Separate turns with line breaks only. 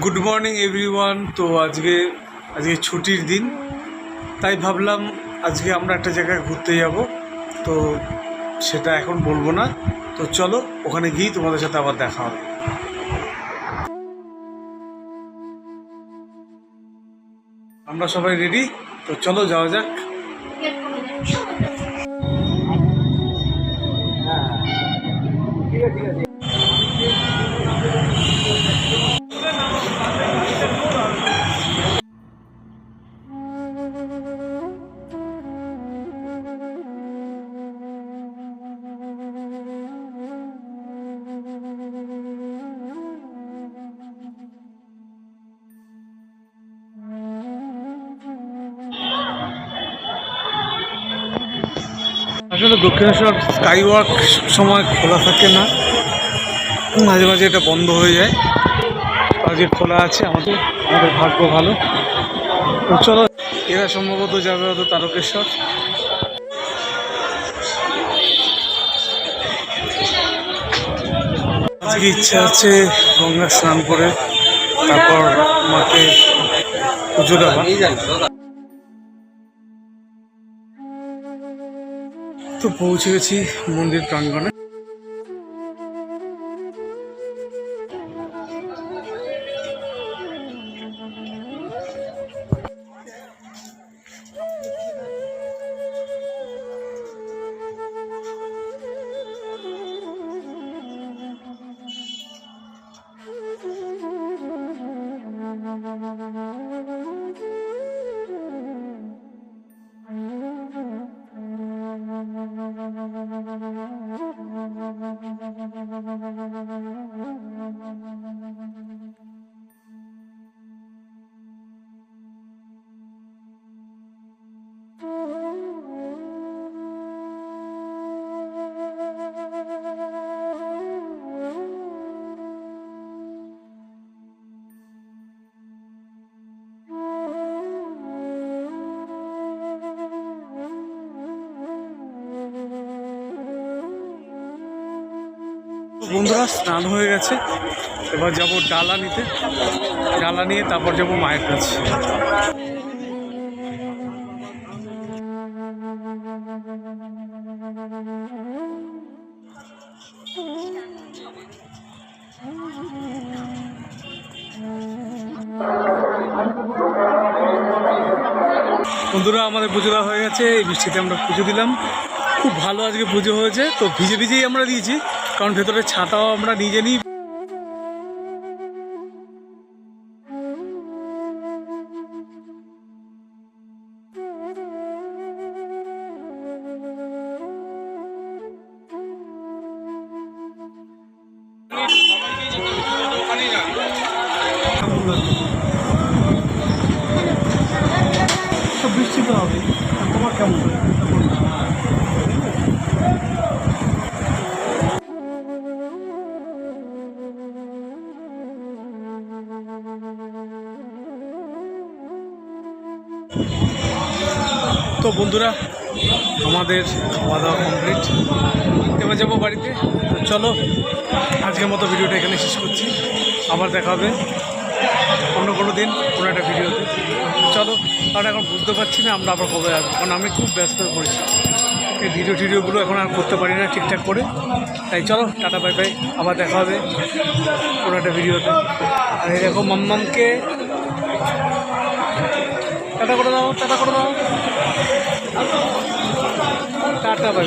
Good morning everyone তো আজকে আজকে ছুটির দিন। তাই ভাবলাম আজকে আমরা একটা জায়গায় ঘুরতে যাব। তো সেটা এখন বলব না। তো চলো, ওখানে গিয়ে তোমাদের সাথে আবার দেখা হবে। আমরা সবাই রেডি তো চলো যাওয়া যাক। আসলে দক্ষিণেশ্বর স্কাই ওয়াক সময় খোলা থাকে না। মাঝে মাঝে এটা বন্ধ হয়ে যায়। আজকে খোলা আছে, আমাদের আমাদের ভাগ্য ভালো। চলো, এরা সম্ভবত যাবে হয়তো তারকেশ্বর। আজকে ইচ্ছা আছে গঙ্গা স্নান করে, তারপর মাকে পুজো দেওয়া। তো পৌঁছে গেছি মন্দির প্রাঙ্গণে। বন্ধুরা, স্নান হয়ে গেছে। এবার যাব ডালা নিতে। ডালা নিয়ে তারপর যাব মায়ের কাছে। বন্ধুরা, আমাদের পুজো দেওয়া হয়ে গেছে। এই বৃষ্টিতে আমরা পুজো দিলাম। খুব ভালো আজকে পুজো হয়েছে। তো ভিজে ভিজেই আমরা দিয়েছি। কারণ ভেতরে ছাতাও আমরা নিজে নিই। বৃষ্টি তো হবে। তোমার কেমন? তো বন্ধুরা, আমাদের খাওয়া দাওয়া কমপ্লিট এবার যাব বাড়িতে। তো চলো, আজকের মতো ভিডিওটা এখানে শেষ করছি। আবার দেখা হবে অন্য কোনো দিন, কোনো একটা ভিডিওতে। চলো কারণ এখন বুঝতে পারছি না আমরা আবার কবে আসব, কারণ আমি খুব ব্যস্ত হয়ে পড়েছি। এই ভিডিও টিডিওগুলো এখন আর করতে পারি না ঠিকঠাক করে। তাই চলো, টাটা বাই বাই আবার দেখা হবে কোনো একটা ভিডিওতে। আর এরকম মাম্মামকে টাটা করে দাও টাটা করে দাও। Tata bye